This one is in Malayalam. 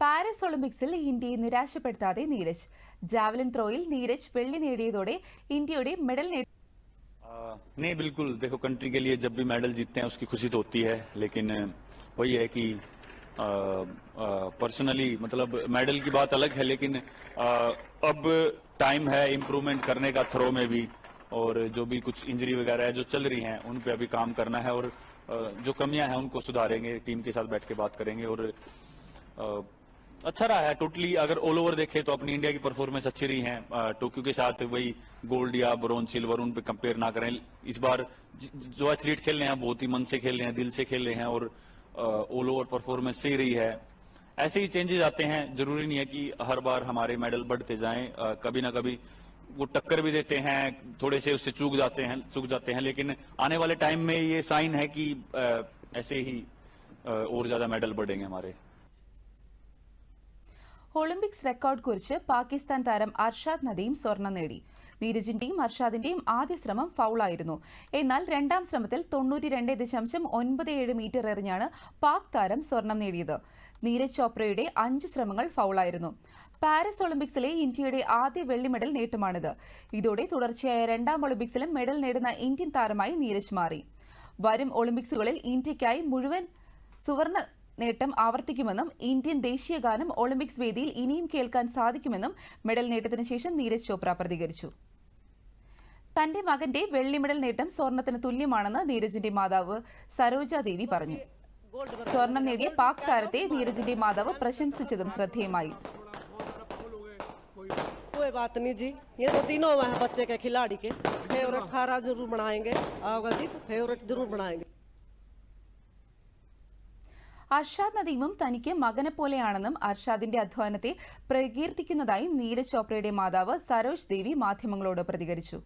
പാരീസ് ഒളിമ്പിക്സിൽ ഇന്ത്യയെ നിരാശപ്പെടുത്താതെ നീരജ് ജാവലിൻ ത്രോയിൽ നീരജ് വെള്ളി നേടിയതോടെ ഇന്ത്യയുടെ മെഡൽ നേ आ, नहीं बिल्कुल देखो कंट्री के लिए जब भी मेडल जीतते हैं उसकी खुशी तो होती है लेकिन अ, वही है कि पर्सनली मतलब मेडल की बात अलग है लेकिन अ, अब टाइम है इम्प्रूवमेंट करने का थ्रो में भी और जो भी कुछ इंजरी वगैरह है जो चल रही हैं उन पे अभी काम करना है और अ, जो कमियां हैं उनको सुधारेंगे टीम के साथ बैठ के बात करेंगे और अ, अच्छा रहा है टोटली अगर ऑल ओवर देखें तो अपनी इंडिया की परफॉर्मेंस अच्छी रही है टोक्यो के साथ वही गोल्ड या ब्रॉन्ज सिल्वर उन पे कंपेयर ना करें। इस बार जो एथलीट खेल रहे हैं, बहुत ही मन से खेल रहे हैं, दिल से खेल रहे हैं और ऑल ओवर परफॉर्मेंस सही रही है। ऐसे ही चेंजेस आते हैं, ज़रूरी नहीं है कि हर बार हमारे मेडल बढ़ते जाएँ कभी ना कभी वो टक्कर भी देते हैं, थोड़े से उससे चूक जाते हैं, चूक जाते हैं, लेकिन आने वाले टाइम में ये साइन है कि ऐसे ही और ज़्यादा मेडल बढ़ेंगे हमारे। ഒളിമ്പിക്സ് റെക്കോർഡ് കുറിച്ച് പാകിസ്ഥാൻ താരം അർഷാദ് നദീം സ്വർണം നേടി. നീരജിന്റെയും അർഷാദിന്റെയും ആദ്യ ശ്രമം ഫൗളായിരുന്നു. എന്നാൽ രണ്ടാം ശ്രമത്തിൽ തൊണ്ണൂറ്റി രണ്ട് ദശാംശം ഒൻപത് ഏഴ് മീറ്റർ എറിഞ്ഞാണ് പാക് താരം സ്വർണം നേടിയത്. നീരജ് ചോപ്രയുടെ അഞ്ച് ശ്രമങ്ങൾ ഫൗളായിരുന്നു. പാരീസ് ഒളിമ്പിക്സിലെ ഇന്ത്യയുടെ ആദ്യ വെള്ളി മെഡൽ നേട്ടമാണിത്. ഇതോടെ തുടർച്ചയായ രണ്ടാം ഒളിമ്പിക്സിലും മെഡൽ നേടുന്ന ഇന്ത്യൻ താരമായി നീരജ് മാറി. വരും ഒളിമ്പിക്സുകളിൽ ഇന്ത്യയ്ക്കായി മുഴുവൻ സുവർണ നേട്ടം ആവർത്തിക്കുമെന്നും ഇന്ത്യൻ ദേശീയ ഗാനം ഒളിമ്പിക്സ് വേദിയിൽ ഇനിയും കേൾക്കാൻ സാധിക്കുമെന്നും മെഡൽ നേട്ടത്തിന് ശേഷം നീരജ് ചോപ്ര പ്രതികരിച്ചു തന്റെ മകന്റെ വെള്ളി മെഡൽ നേട്ടം സ്വർണത്തിന് തുല്യമാണെന്ന് നീരജിന്റെ മാതാവ് സരോജ ദേവി പറഞ്ഞു സ്വർണം നേടിയ പാക് താരത്തെ നീരജിന്റെ മാതാവ് പ്രശംസിച്ചതും ശ്രദ്ധേയമായി कोई बात नहीं जी ये तो तीनों हैं बच्चे के खिलाड़ी के फेवरेट खारा जरूर बनाएंगे आओगा जी तो फेवरेट जरूर बनाएंगे അർഷാദ് നദീമും തനിക്ക് മകനെ പോലെയാണെന്നും അർഷാദിന്റെ അധ്വാനത്തെ പ്രകീർത്തിക്കുന്നതായും നീരജ് ചോപ്രയുടെ മാതാവ് സരോജ് ദേവി മാധ്യമങ്ങളോട് പ്രതികരിച്ചു